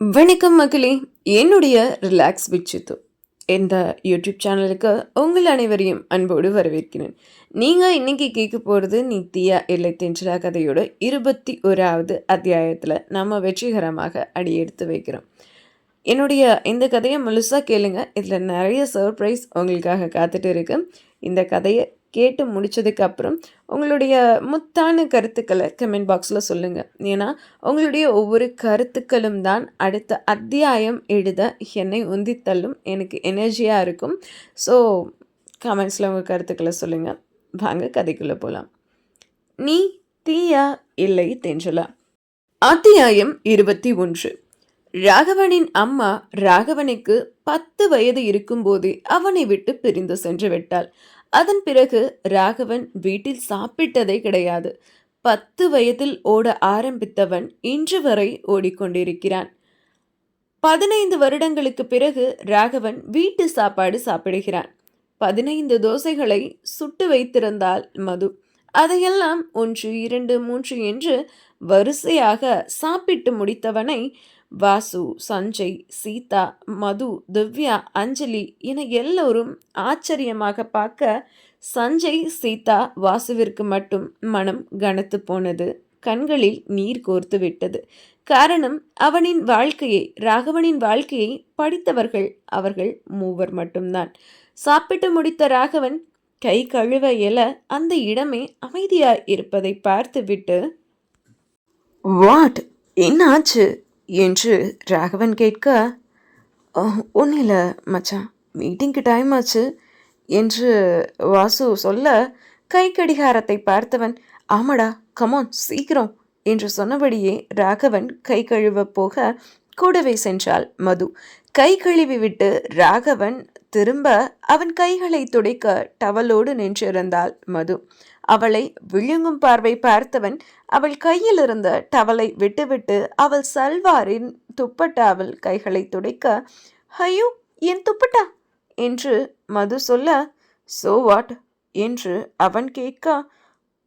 வணக்கம் மக்களே என்னுடைய ரிலாக்ஸ் விச்சித்து இந்த யூடியூப் சேனலுக்கு உங்கள் அனைவரையும் அன்போடு வரவேற்கிறேன். நீங்கள் இன்றைக்கி கேட்க போகிறது நித்தியா இல்லை தென்றலா கதையோட இருபத்தி ஓராவது அத்தியாயத்தில் நம்ம வெற்றிகரமாக அடியெடுத்து வைக்கிறோம். என்னுடைய இந்த கதையை முழுசாக கேளுங்க. இதில் நிறைய சர்ப்ரைஸ் உங்களுக்காக காத்துட்டு இருக்கு. இந்த கதையை கேட்டு முடிச்சதுக்கு அப்புறம் உங்களுடைய முத்தான கருத்துக்களை கமெண்ட் பாக்ஸில் சொல்லுங்கள் ஏன்னா உங்களுடைய ஒவ்வொரு கருத்துக்களும் தான் அடுத்த அத்தியாயம் எழுத என்னை உந்தி தள்ளும் எனக்கு எனர்ஜியாக இருக்கும். ஸோ கமெண்ட்ஸில் உங்கள் கருத்துக்களை சொல்லுங்கள் வாங்க கதைக்குள்ளே போகலாம் நீ தீயா இல்லை தெஞ்சலா அத்தியாயம் இருபத்தி ஒன்று. ராகவனின் அம்மா ராகவனுக்கு பத்து வயது இருக்கும்போதே அவனை விட்டு பிரிந்து சென்று விட்டாள். அதன் பிறகு ராகவன் வீட்டில் சாப்பிட்டதே கிடையாது. பத்து வயதில் ஓட ஆரம்பித்தவன் இன்று வரை ஓடிக்கொண்டிருக்கிறான். பதினைந்து வருடங்களுக்கு பிறகு ராகவன் வீட்டு சாப்பாடு சாப்பிடுகிறான். பதினைந்து தோசைகளை சுட்டு வைத்திருந்தால் மது. அதையெல்லாம் ஒன்று இரண்டு மூன்று என்று வரிசையாக சாப்பிட்டு முடித்தவனை வாசு சஞ்சய் சீதா மது திவ்யா அஞ்சலி என எல்லோரும் ஆச்சரியமாக பார்க்க சஞ்சய் சீதா வாசுவிற்கு மட்டும் மனம் கனத்து போனது. கண்களில் நீர் கோர்த்து விட்டது. காரணம் அவனின் வாழ்க்கையை ராகவனின் வாழ்க்கையை படித்தவர்கள் அவர்கள் மூவர் மட்டும்தான். சாப்பிட்டு முடித்த ராகவன் கை கழுவ எல அந்த இடமே அமைதியாய் இருப்பதை பார்த்துவிட்டு வாட்? என்னாச்சு? என்று ராகவன் கேட்க ஒன்றும் இல்லை மச்சான் மீட்டிங்க்கு டைம் ஆச்சு என்று வாசு சொல்ல கை கடிகாரத்தை பார்த்தவன் ஆமாடா கமான் சீக்கிரம் என்று சொன்னபடியே ராகவன் கை கழுவ போக கூடவே சென்றாள் மது. கை கழுவி விட்டு ராகவன் திரும்ப அவன் கைகளை துடைக்க டவலோடு நின்றிருந்தாள் மது. அவளை விழுங்கும் பார்வை பார்த்தவன் அவள் கையில் இருந்த டவலை விட்டுவிட்டு அவள் சல்வாரின் துப்பட்டாவில் கைகளை துடைக்க ஐயோ என் துப்பட்டா! என்று மது சொல்ல சோ வாட் என்று அவன் கேட்க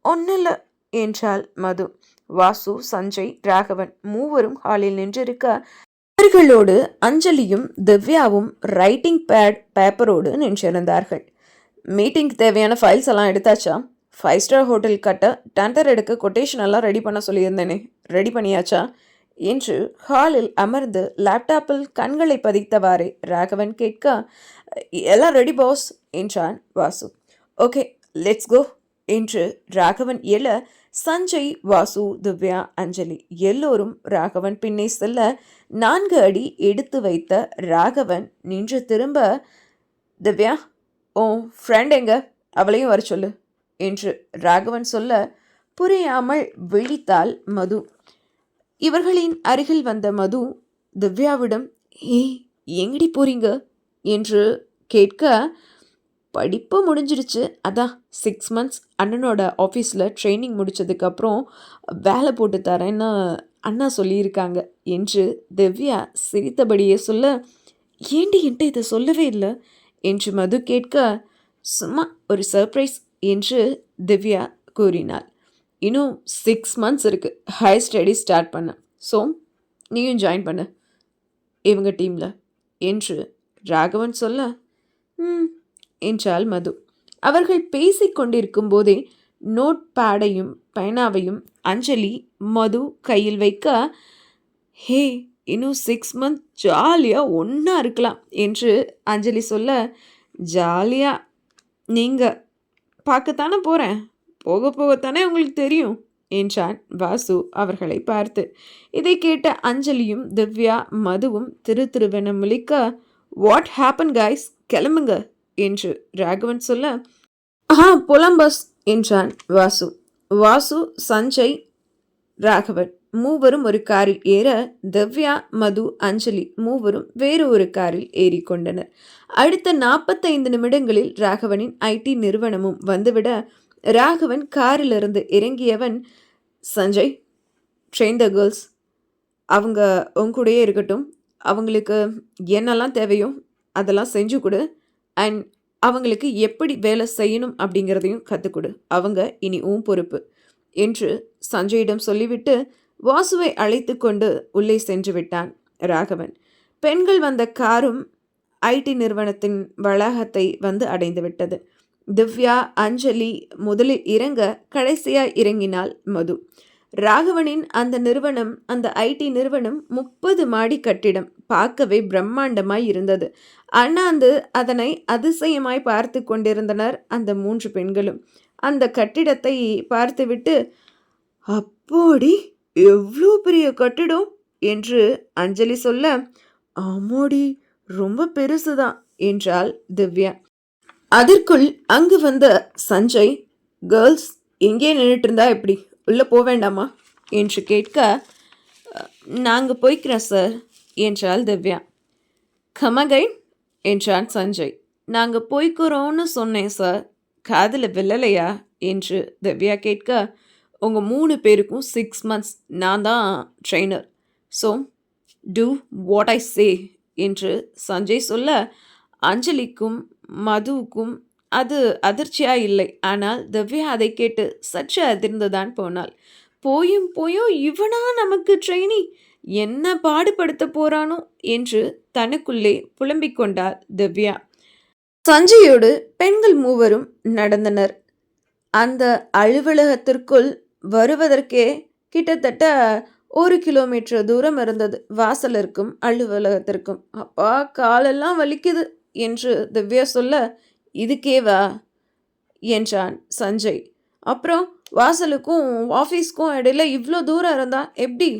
ஒன்னில்ல என்றாள் மது. வாசு சஞ்சய் ராகவன் மூவரும் ஹாலில் நின்றிருக்க அவர்களோடு அஞ்சலியும் திவ்யாவும் ரைட்டிங் பேட் பேப்பரோடு நின்றிருந்தார்கள். மீட்டிங்க்கு தேவையான ஃபைல்ஸ் எல்லாம் எடுத்தாச்சா? ஃபைவ் ஸ்டார் ஹோட்டல் கட்ட டண்டர் எடுக்க கொட்டேஷன் எல்லாம் ரெடி பண்ண சொல்லியிருந்தேனே. ரெடி பண்ணியாச்சா? என்று ஹாலில் அமர்ந்து லேப்டாப்பில் கண்களை பதித்தவாறே ராகவன் கேட்க எல்லாம் ரெடி பாஸ் என்றான் வாசு. ஓகே லெட்ஸ் கோ என்று ராகவன் எழ சஞ்சய் வாசு திவ்யா அஞ்சலி எல்லோரும் ராகவன் பின்னே செல்ல நான்கு அடி எடுத்து வைத்த ராகவன் நின்று திரும்ப திவ்யா ஓ ஃப்ரெண்ட் எங்க? அவளையும் வர சொல்லு. என்று ராகவன் சொல்ல புரியாமல் விழித்தாள் மது. இவர்களின் அருகில் வந்த மது திவ்யாவிடம் ஏய் எங்கடி போறீங்க? என்று கேட்க படிப்பு முடிஞ்சிருச்சு. அதான் சிக்ஸ் மந்த்ஸ் அண்ணனோட ஆஃபீஸில் ட்ரைனிங் முடித்ததுக்கப்புறம் வேலை போட்டு தரேன்னு அண்ணா சொல்லியிருக்காங்க என்று திவ்யா சிரித்தபடியே சொல்ல ஏண்டி என்கிட்ட இதை சொல்லவே இல்லை? என்று மது கேட்க சும்மா ஒரு சர்ப்ரைஸ் என்று திவ்யா கூறினாள். இன்னும் சிக்ஸ் மந்த்ஸ் இருக்குது ஹையர் ஸ்டடி ஸ்டார்ட் பண்ண. ஸோ நீயும் ஜாயின் பண்ண. இவங்க டீமில் என்று ராகவன் சொல்ல ம் என்றாள் மது. அவர்கள் பேசிக்கொண்டிருக்கும் போதே நோட் பேடையும் பேனாவையும் அஞ்சலி மது கையில் வைக்க ஹே இன்னும் சிக்ஸ் மந்த் ஜாலியாக ஒன்றா இருக்கலாம் என்று அஞ்சலி சொல்ல ஜாலியாக நீங்கள் பார்க்கத்தானே போகிறேன் போக போகத்தானே உங்களுக்கு தெரியும் என்றான் வாசு அவர்களை பார்த்து. இதை கேட்ட அஞ்சலியும் திவ்யா மதுவும் திரு திருவென முழிக்க வாட் ஹேப்பன் கைஸ் கிளம்புங்க என்று ராகவன் சொல்ல ஆ புலம்பஸ் என்றான் வாசு. வாசு சஞ்சய் ராகவன். மூவரும் ஒரு காரில் ஏற திவ்யா மது அஞ்சலி மூவரும் வேறு ஒரு காரில் ஏறிக்கொண்டனர். அடுத்த நாற்பத்தைந்து நிமிடங்களில் ராகவனின் ஐடி நிறுவனமும் வந்துவிட ராகவன் காரிலிருந்து இறங்கியவன் சஞ்சய். ட்ரெயின் த கேர்ள்ஸ் அவங்க உங்கூடையே இருக்கட்டும். அவங்களுக்கு என்னெல்லாம் தேவையோ அதெல்லாம் செஞ்சு கொடு. அண்ட் அவங்களுக்கு எப்படி வேலை செய்யணும் அப்படிங்கிறதையும் கற்றுக்கொடு அவங்க இனி உன் பொறுப்பு. என்று சஞ்சயிடம் சொல்லிவிட்டு வாசுவை அழைத்து கொண்டு உள்ளே சென்று விட்டான் ராகவன். பெண்கள் வந்த காரும் ஐடி நிறுவனத்தின் வளாகத்தை வந்து அடைந்துவிட்டது. திவ்யா அஞ்சலி முதலில் இறங்க கடைசியாக இறங்கினாள் மது. ராகவனின் அந்த நிறுவனம் அந்த ஐடி நிறுவனம் முப்பது மாடி கட்டிடம் பார்க்கவே பிரம்மாண்டமாய் இருந்தது. அண்ணாந்து அதனை அதிசயமாய் பார்த்து கொண்டிருந்தனர் அந்த மூன்று பெண்களும். அந்த கட்டிடத்தை பார்த்துவிட்டு அப்போடி எவ்வளோ பெரிய கட்டிடம்? என்று அஞ்சலி சொல்ல ஆமோடி ரொம்ப பெருசுதான் என்றாள் திவ்யா. அதற்குள் அங்கு வந்த சஞ்சய் கேர்ள்ஸ் எங்கே நின்றுட்டு இருந்தா எப்படி? உள்ளே போக வேண்டாமா? என்று கேட்க நாங்கள் போய்க்கிறோம் சார் என்றாள் திவ்யா. கமகை என்றான் சஞ்சய். நாங்கள் போய்க்கிறோன்னு சொன்னேன் சார் காதில் வில்லலையா என்று திவ்யா கேட்க உங்கள் மூணு பேருக்கும் சிக்ஸ் மந்த்ஸ் நான் தான் trainer so do what I say என்று சஞ்சய் சொல்ல அஞ்சலிக்கும் மதுவுக்கும் அது அதிர்ச்சியாக இல்லை. ஆனால் திவ்யா அதை கேட்டு சற்று அதிர்ந்துதான் போனாள். போயும் போயும் இவனா நமக்கு ட்ரெயினி என்ன பாடுபடுத்த போறானோ? என்று தனக்குள்ளே புலம்பிக் கொண்டார் திவ்யா. சஞ்சயோடு பெண்கள் மூவரும் நடந்தனர். அந்த அலுவலகத்திற்குள் வருவதற்கே கிட்டத்தட்ட ஒரு கிலோமீட்டர் தூரம் இருந்தது. வாசலிற்கும் அலுவலகத்திற்கும். அப்பா காலெல்லாம் வலிக்குது என்று திவ்யா சொல்ல இதுக்கேவா? என்றான் சஞ்சய். அப்புறம் வாசலுக்கும் ஆஃபீஸ்க்கும் இடையில இவ்வளோ தூரம் இருந்தா எப்படி?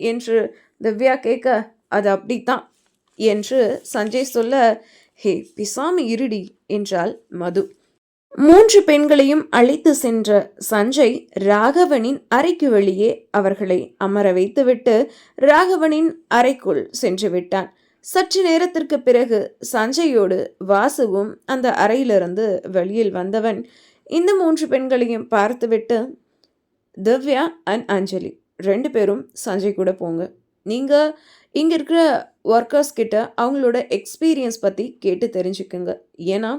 என்று திவ்யா கேட்க அது அப்படித்தான் என்று சஞ்சய் சொல்ல ஹே பிசாமி இருடி என்றாள் மது. மூன்று பெண்களையும் அழைத்து சென்ற சஞ்சய் ராகவனின் அறைக்கு வெளியே அவர்களை அமர வைத்துவிட்டு ராகவனின் அறைக்குள் சென்று விட்டான். சற்று நேரத்திற்கு பிறகு சஞ்சயோடு வாசுவும் அந்த அறையிலிருந்து வெளியில் வந்தவன். இந்த மூன்று பெண்களையும் பார்த்துவிட்டு திவ்யா அண்ட் அஞ்சலி ரெண்டு பேரும் சஞ்சய் கூட போங்க. நீங்கள் இங்கே இருக்கிற ஒர்க்கர்ஸ் கிட்ட அவங்களோட எக்ஸ்பீரியன்ஸ் பற்றி கேட்டு தெரிஞ்சுக்குங்க. ஏன்னா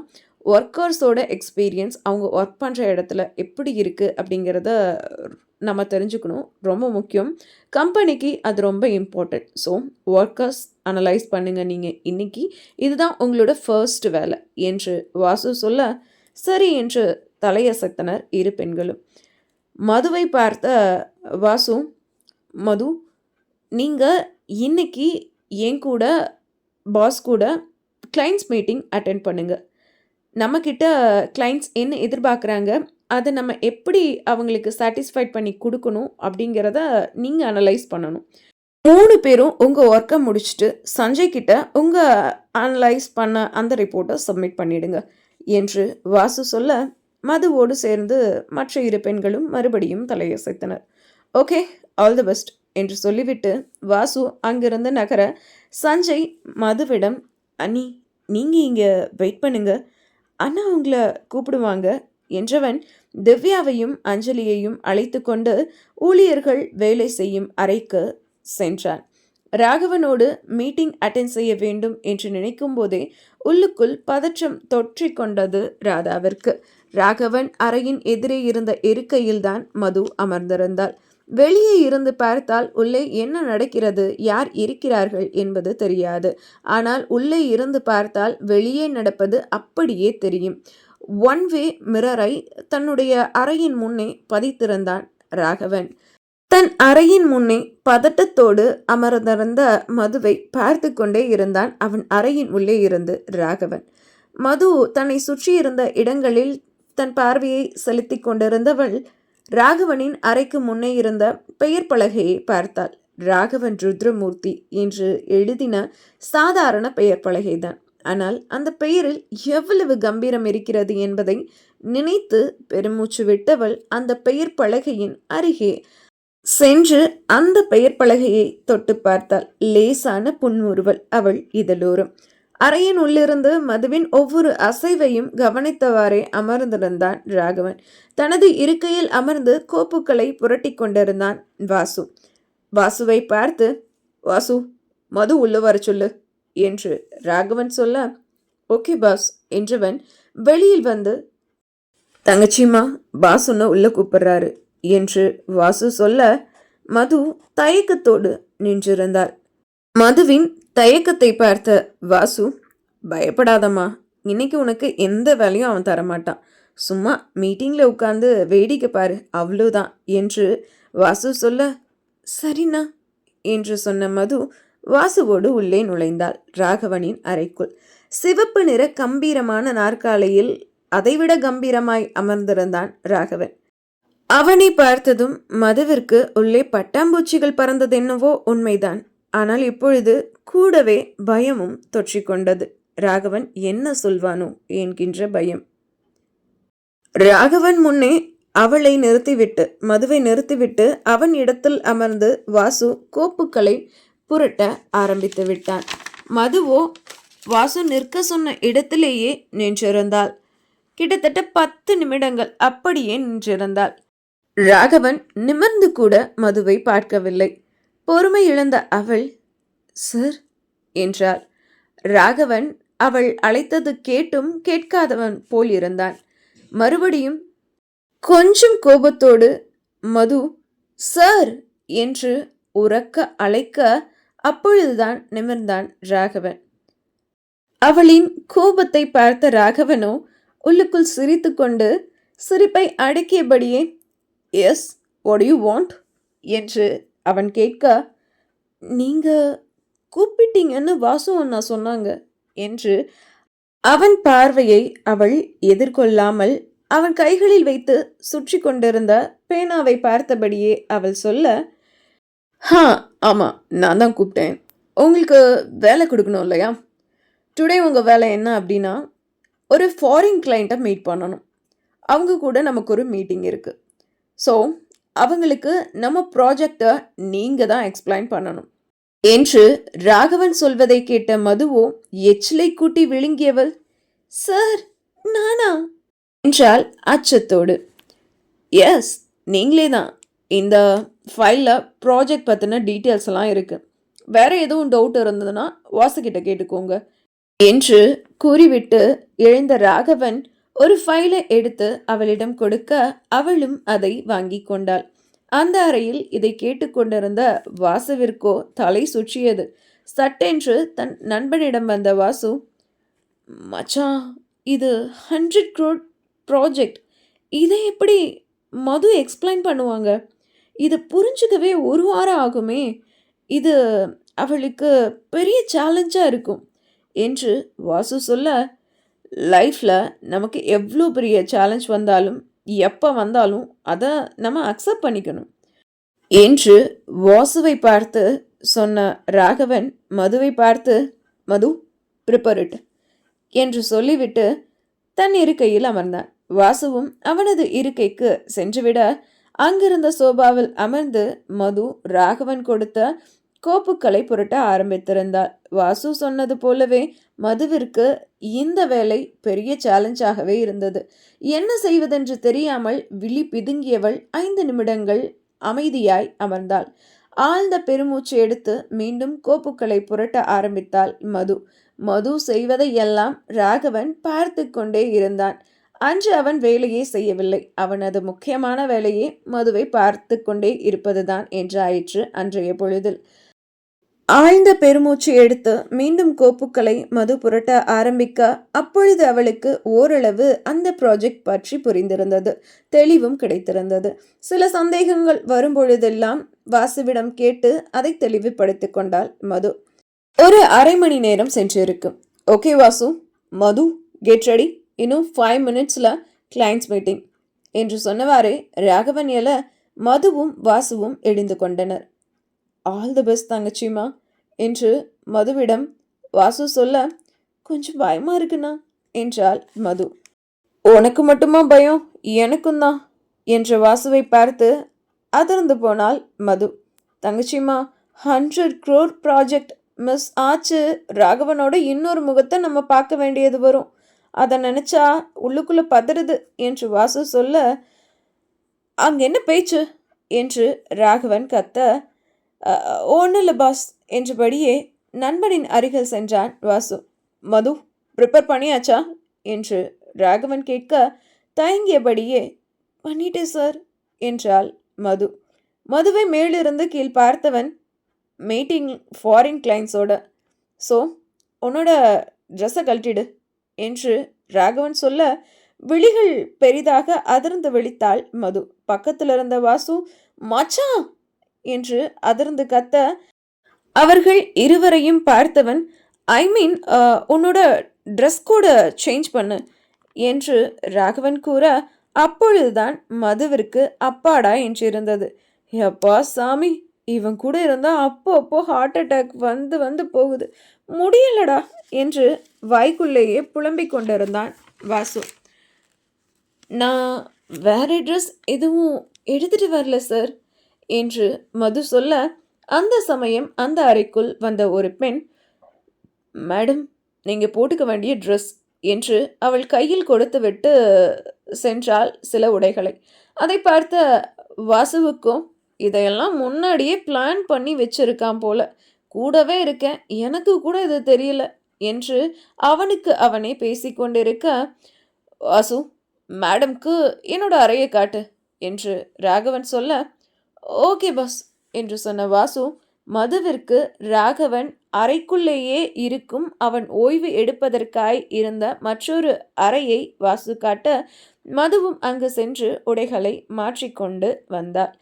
ஒர்க்கர்ஸோட எக்ஸ்பீரியன்ஸ் அவங்க ஒர்க் பண்ணுற இடத்துல எப்படி இருக்குது அப்படிங்கிறத நம்ம தெரிஞ்சுக்கணும். ரொம்ப முக்கியம். கம்பெனிக்கு அது ரொம்ப இம்பார்ட்டண்ட் ஸோ ஒர்க்கர்ஸ் அனலைஸ் பண்ணுங்கள் நீங்கள் இன்றைக்கி இதுதான் உங்களோட ஃபர்ஸ்ட் வேலை என்று வாசு சொல்ல சரி என்று தலையசைத்தனர் இரு பெண்களும். மதுவை பார்த்த வாசு மது நீங்கள் இன்னைக்கு என் கூட பாஸ் கூட கிளைண்ட்ஸ் மீட்டிங் அட்டென்ட் பண்ணுங்கள் நம்மக்கிட்ட கிளைண்ட்ஸ் என்ன எதிர்பார்க்குறாங்க அதை நம்ம எப்படி அவங்களுக்கு சாட்டிஸ்ஃபைட் பண்ணி கொடுக்கணும் அப்படிங்கிறத நீங்கள் அனலைஸ் பண்ணணும். மூணு பேரும் உங்கள் ஒர்க்கை முடிச்சுட்டு சஞ்சய் கிட்ட உங்கள் அனலைஸ் பண்ண அந்த ரிப்போர்ட்டை சப்மிட் பண்ணிடுங்க என்று வாசு சொல்ல மதுவோடு சேர்ந்து மற்ற இரு பெண்களும் மறுபடியும் தலையசைத்தனர். ஓகே ஆல் தி பெஸ்ட் என்று சொல்லிவிட்டு வாசு அங்கிருந்து நகர சஞ்சய் மதுவிடம் அண்ணி நீங்கள் இங்கே வெயிட் பண்ணுங்கள் அண்ணா உங்களை கூப்பிடுவாங்க என்றவன் திவ்யாவையும் அஞ்சலியையும் அழைத்து கொண்டு ஊழியர்கள் வேலை செய்யும் அறைக்கு சென்றான். ராகவனோடு மீட்டிங் அட்டென்ட் செய்ய வேண்டும் என்று நினைக்கும் போதே உள்ளுக்குள் பதற்றம் தொற்றிக் கொண்டது ராதாவிற்கு. ராகவன் அறையின் எதிரே இருந்த இருக்கையில்தான் மது அமர்ந்திருந்தாள். வெளியே இருந்து பார்த்தால் உள்ளே என்ன நடக்கிறது? யார் இருக்கிறார்கள் என்பது தெரியாது. ஆனால் உள்ளே இருந்து பார்த்தால் வெளியே நடப்பது அப்படியே தெரியும். ஒன் வே மிரரை தன்னுடைய அறையின் முன்னே பதித்திருந்தான் ராகவன். தன் அறையின் முன்னே பதட்டத்தோடு அமர்ந்திருந்த மதுவை பார்த்து கொண்டே இருந்தான் அவன் அறையின் உள்ளே இருந்து ராகவன். மது தன்னை சுற்றியிருந்த இடங்களில் தன் பார்வையை செலுத்தி கொண்டிருந்தவள் ராகவனின் அறைக்கு முன்னே இருந்த பெயர் பலகையை பார்த்தாள். ராகவன் ருத்ரமூர்த்தி என்று எழுதின சாதாரண பெயர் பலகைதான். ஆனால் அந்த பெயரில் எவ்வளவு கம்பீரம் இருக்கிறது என்பதை நினைத்து பெருமூச்சு விட்டவள் அந்த பெயர் பலகையின் அருகே சென்று அந்த பெயர் பலகையை தொட்டு பார்த்தாள். லேசான புன்முறுவல் அவள் இதழோரும். அறையின் உள்ளிருந்து மதுவின் ஒவ்வொரு அசைவையும் கவனித்தவாறே அமர்ந்திருந்தான் ராகவன். தனது இருக்கையில் அமர்ந்து கோப்புகளை புரட்டி கொண்டிருந்தான் வாசு. வாசுவை பார்த்து வாசு மது உள்ள வர சொல்லு என்று ராகவன் சொல்ல ஓகே பாஸ் என்றவன் வெளியில் வந்து தங்கச்சிம்மா பாஸ் ஒன்று உள்ள கூப்பிடுறாரு என்று வாசு சொல்ல மது தயக்கத்தோடு நின்றிருந்தாள். மதுவின் தயக்கத்தை பார்த்த வாசு பயப்படாதம்மா. இன்னைக்கு உனக்கு எந்த வேலையும் அவன் தரமாட்டான். சும்மா மீட்டிங்கில் உட்காந்து வேடிக்கை பாரு. அவ்வளோதான். என்று வாசு சொல்ல சரிண்ணா. என்று சொன்ன மது வாசுவோடு உள்ளே நுழைந்தாள் ராகவனின் அறைக்குள். சிவப்பு நிற கம்பீரமான நாற்காலையில் அதைவிட கம்பீரமாய் அமர்ந்திருந்தான் ராகவன். அவனை பார்த்ததும் மதுவிற்கு உள்ளே பட்டாம்பூச்சிகள் பறந்ததென்னவோ உண்மைதான். ஆனால் இப்பொழுது கூடவே பயமும் தொற்றிக்கொண்டது. ராகவன் என்ன சொல்வானோ என்கின்ற பயம். ராகவன் முன்னே அவளை நிறுத்திவிட்டு மதுவை நிறுத்திவிட்டு அவன் இடத்தில் அமர்ந்து வாசு கோப்புக்களை புரட்ட ஆரம்பித்து விட்டான். மதுவோ வாசு நிற்க சொன்ன இடத்திலேயே நின்றிருந்தாள். கிட்டத்தட்ட பத்து நிமிடங்கள் அப்படியே நின்றிருந்தாள். ராகவன் நிமிர்ந்து கூட மதுவை பார்க்கவில்லை. பொறுமை இழந்த அவள் சார் என்றாள். ராகவன் அவள் அழைத்தது கேட்டும் கேட்காதவன் போல் இருந்தான். மறுபடியும் கொஞ்சம் கோபத்தோடு மது சார் என்று உறக்க அழைக்க அப்பொழுதுதான் நிமிர்ந்தான் ராகவன். அவளின் கோபத்தை பார்த்த ராகவனோ உள்ளுக்குள் சிரித்துக்கொண்டு சிரிப்பை அடக்கியபடியே எஸ் வாட் யூ வாண்ட்? என்று அவன் கேட்க நீங்கள் கூப்பிட்டீங்கன்னு வாசு அண்ணா சொன்னாங்க என்று அவன் பார்வையை அவள் எதிர்கொள்ளாமல் அவன் கைகளில் வைத்து சுற்றி கொண்டிருந்த பேனாவை பார்த்தபடியே அவள் சொல்ல ஹா ஆமாம் நான் தான் கூப்பிட்டேன். உங்களுக்கு வேலை கொடுக்கணும் இல்லையா? டுடே உங்கள் வேலை என்ன அப்படின்னா ஒரு ஃபாரின் கிளைண்ட்டை மீட் பண்ணணும். அவங்க கூட நமக்கு ஒரு மீட்டிங் இருக்குது ஸோ அவங்களுக்கு நம்ம ப்ராஜெக்டை நீங்கள் தான் எக்ஸ்பிளைன் பண்ணணும். என்று ராகவன் சொல்வதை கேட்ட மதுவோ எச்சிலை கூட்டி விழுங்கியவள் சார் நானா? என்றால் அச்சத்தோடு. எஸ் நீங்களே தான். இந்த ஃபைலில் ப்ராஜெக்ட் பற்றின டீட்டெயில்ஸ் எல்லாம் இருக்குது வேற எதுவும் டவுட் இருந்ததுன்னா வாசுகிட்ட கேட்டுக்கோங்க என்று கூறிவிட்டு எழுந்த ராகவன் ஒரு ஃபைலை எடுத்து அவளிடம் கொடுக்க அவளும் அதை வாங்கி கொண்டாள். அந்த அறையில் இதை கேட்டுக்கொண்டிருந்த வாசுவிற்கோ தலை சுற்றியது. சட்டென்று தன் நண்பனிடம் வந்த வாசு மச்சான் இது ஹண்ட்ரட் க்ரோட் ப்ராஜெக்ட் இதை எப்படி மது எக்ஸ்பிளைன் பண்ணுவாங்க? இது புரிஞ்சுக்கவே ஒரு வாரம் ஆகுமே. இது அவளுக்கு பெரிய சேலஞ்சாக இருக்கும் என்று வாசு சொல்ல லைஃப்பில் நமக்கு எவ்வளோ பெரிய சேலஞ்ச் வந்தாலும் எப்போ வந்தாலும் அதை நம்ம அக்செப்ட் பண்ணிக்கணும். என்று வாசுவை பார்த்து சொன்ன ராகவன் மதுவை பார்த்து மது ப்ரிப்பரிட் என்று சொல்லிவிட்டு தன் இருக்கையில் அமர்ந்தான். வாசுவும் அவனது இருக்கைக்கு சென்றுவிட அங்கிருந்த சோபாவில் அமர்ந்து மது ராகவன் கொடுத்த கோப்புக்களை புரட்ட ஆரம்பித்திருந்தாள் வாசு சொன்னது போலவே மதுவிற்கு இந்த வேலை பெரிய சேலஞ்சாகவே இருந்தது. என்ன செய்வதென்று தெரியாமல் விழி பிதுங்கியவள் ஐந்து நிமிடங்கள் அமைதியாய் அமர்ந்தாள். ஆழ்ந்த பெருமூச்சு எடுத்து மீண்டும் கோப்புக்களை புரட்ட ஆரம்பித்தாள் மது. மது செய்வதை எல்லாம் ராகவன் பார்த்து கொண்டே இருந்தான். அன்று அவன் வேலையே செய்யவில்லை. அவனது முக்கியமான வேலையே மதுவை பார்த்து கொண்டே இருப்பதுதான் என்றாயிற்று அன்றைய பொழுதில். ஆழ்ந்த பெருமூச்சு எடுத்து மீண்டும் கோப்புக்களை மது புரட்ட ஆரம்பிக்க அப்பொழுது அவளுக்கு ஓரளவு அந்த ப்ராஜெக்ட் பற்றி புரிந்திருந்தது. தெளிவும் கிடைத்திருந்தது. சில சந்தேகங்கள் வரும்பொழுதெல்லாம் வாசுவிடம் கேட்டு அதை தெளிவுபடுத்திக் கொண்டாள் மது. ஒரு அரை மணி நேரம் சென்றிருக்கும். Okay Vasu Madhu get ready இன்னும் ஃபைவ் மினிட்ஸில் கிளைண்ட்ஸ் மீட்டிங் என்று சொன்னவாறே ராகவன் எல மதுவும் வாசுவும் எழுந்து கொண்டனர். ஆல் தி பெஸ்ட் தங்கச்சிமா என்று மதுவிடம் வாசு சொல்ல கொஞ்சம் பயமா இருக்குண்ணா என்றாள் மது. உனக்கு மட்டுமா பயம்? எனக்கும் தான் என்ற வாசுவை பார்த்து அதிர்ந்து போனாள் மது. தங்கச்சிமா ஹண்ட்ரட் க்ரோர் ப்ராஜெக்ட் மிஸ் ஆச்சு. ராகவனோட இன்னொரு முகத்தை நம்ம பார்க்க வேண்டியது வரும். அதை நினச்சா உள்ளுக்குள்ளே பதறுது என்று வாசு சொல்ல அங்கே என்ன பேச்சு? என்று ராகவன் கத்த ஒன்றும் இல்லை பாஸ் என்றபடியே நண்பனின் அருகில் சென்றான் வாசு. மது ப்ரிப்பேர் பண்ணியாச்சா? என்று ராகவன் கேட்க தயங்கியபடியே. பண்ணிட்டேன் சார் என்றாள் மது. மதுவை மேலிருந்து கீழ் பார்த்தவன் மீட்டிங் ஃபாரின் கிளைண்ட்ஸோட ஸோ உன்னோட ட்ரெஸ்ஸை கழட்டிடு என்று ராகவன் சொல்ல விழிகள் பெரிதாக அதிர்ந்து விழித்தாள் மது. பக்கத்தில் இருந்த வாசு மச்சான்! என்று அதிர்ந்து கத்த அவர்கள் இருவரையும் பார்த்தவன் ஐ மீன் uh, உன்னோட ட்ரெஸ் கூட சேஞ்ச் பண்ணு என்று ராகவன் கூற அப்பொழுதுதான் மதுவிற்கு அப்பாடா என்று இருந்தது. எப்பா சாமி இவன் கூட இருந்தால் அப்போ அப்போ ஹார்ட் அட்டாக் வந்து வந்து போகுது. முடியலடா என்று வாய்க்குள்ளேயே புலம்பிக் கொண்டிருந்தான் வாசு. நான் வேற ட்ரெஸ் எதுவும் எடுத்துட்டு வரல சார் என்று மது சொல்ல அந்த சமயம் அந்த அறைக்குள் வந்த ஒரு பெண் மேடம் நீங்கள் போட்டுக்க வேண்டிய ட்ரெஸ் என்று அவள் கையில் கொடுத்துவிட்டு சென்றாள் சில உடைகளை. அதை பார்த்த வாசுவுக்கும் இதையெல்லாம் முன்னாடியே பிளான் பண்ணி வச்சிருக்கான் போல. கூடவே இருக்கேன். எனக்கு கூட இது தெரியல என்று அவனுக்கு அவனே பேசிக்கொண்டிருக்க வாசு மேடம்க்கு என்னோட அறையை காட்டு என்று ராகவன் சொல்ல ஓகே பாஸ். என்று சொன்ன வாசு மதுவிற்கு ராகவன் அறைக்குள்ளேயே இருக்கும் அவன் ஓய்வு எடுப்பதற்காய் இருந்த மற்றொரு அறையை வாசு காட்ட மதுவும் அங்கு சென்று உடைகளை மாற்றிக்கொண்டு வந்தார்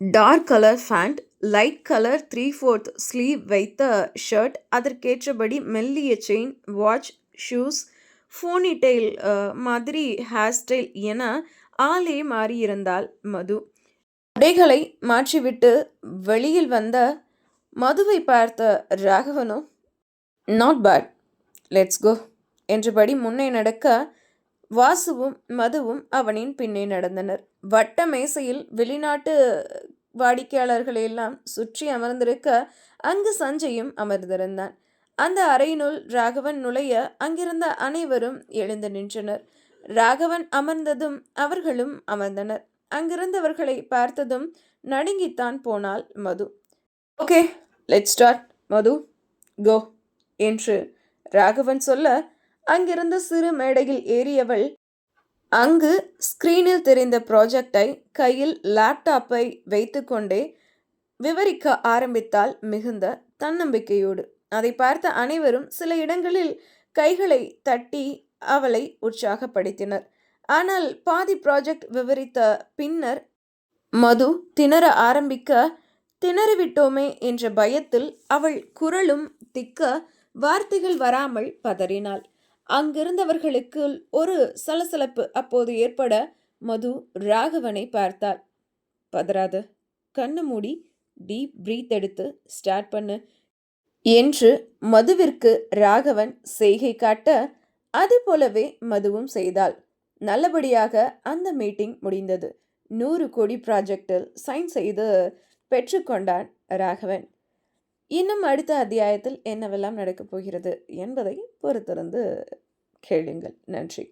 dark colour pant light colour three fourth sleeve வைத்த ஷர்ட் அதற்கேற்றபடி மெல்லிய செயின் வாட்ச் ஷூஸ் ஃபோனிடெயில் மாதிரி ஹேர் ஸ்டைல் என ஆளே மாறியிருந்தாள் மது. உடைகளை மாற்றிவிட்டு வெளியில் வந்த மதுவை பார்த்த ராகவனும் நாட் பேட் லெட்ஸ் கோ என்றபடி முன்னே நடக்க வாசுவும் மதுவும் அவனின் பின்னே நடந்தனர். வட்ட மேசையில் வெளிநாட்டு வாடிக்கையாளர்களையெல்லாம் சுற்றி அமர்ந்திருக்க அங்கு சஞ்சயும் அமர்ந்திருந்தான். அந்த அறையினுள் ராகவன் நுழைய அங்கிருந்த அனைவரும் எழுந்து நின்றனர். ராகவன் அமர்ந்ததும் அவர்களும் அமர்ந்தனர். அங்கிருந்தவர்களை பார்த்ததும் நடுங்கித்தான் போனாள் Madhu. Okay let start Madhu go என்று ராகவன் சொல்ல அங்கிருந்த சிறு மேடையில் ஏறியவள் அங்கு ஸ்கிரீனில் தெரிந்த ப்ராஜெக்டை கையில் லேப்டாப்பை வைத்துக்கொண்டே விவரிக்க ஆரம்பித்தால் மிகுந்த தன்னம்பிக்கையோடு. அதை பார்த்த அனைவரும் சில இடங்களில் கைகளை தட்டி அவளை உற்சாகப்படுத்தினர். ஆனால் பாதி ப்ராஜெக்ட் விவரித்த பின்னர் மது திணற ஆரம்பிக்க திணறிவிட்டோமே என்ற பயத்தில் அவள் குரலும் திக்க வார்த்தைகள் வராமல் பதறினாள். அங்கிருந்தவர்களுக்கு ஒரு சலசலப்பு அப்போது ஏற்பட மது ராகவனை பார்த்தாள். பதறாத கண்ணு மூடி டீப் பிரீத் எடுத்து ஸ்டார்ட் பண்ணு என்று மதுவிற்கு ராகவன் செய்கை காட்ட அது போலவே மதுவும் செய்தாள். நல்லபடியாக அந்த மீட்டிங் முடிந்தது. நூறு கோடி ப்ராஜெக்டில் சைன் செய்து பெற்றுக்கொண்டான் ராகவன். இன்னும் அடுத்த அத்தியாயத்தில் என்னவெல்லாம் நடக்கப் போகிறது என்பதை பொறுத்திருந்து கேளுங்கள். நன்றி.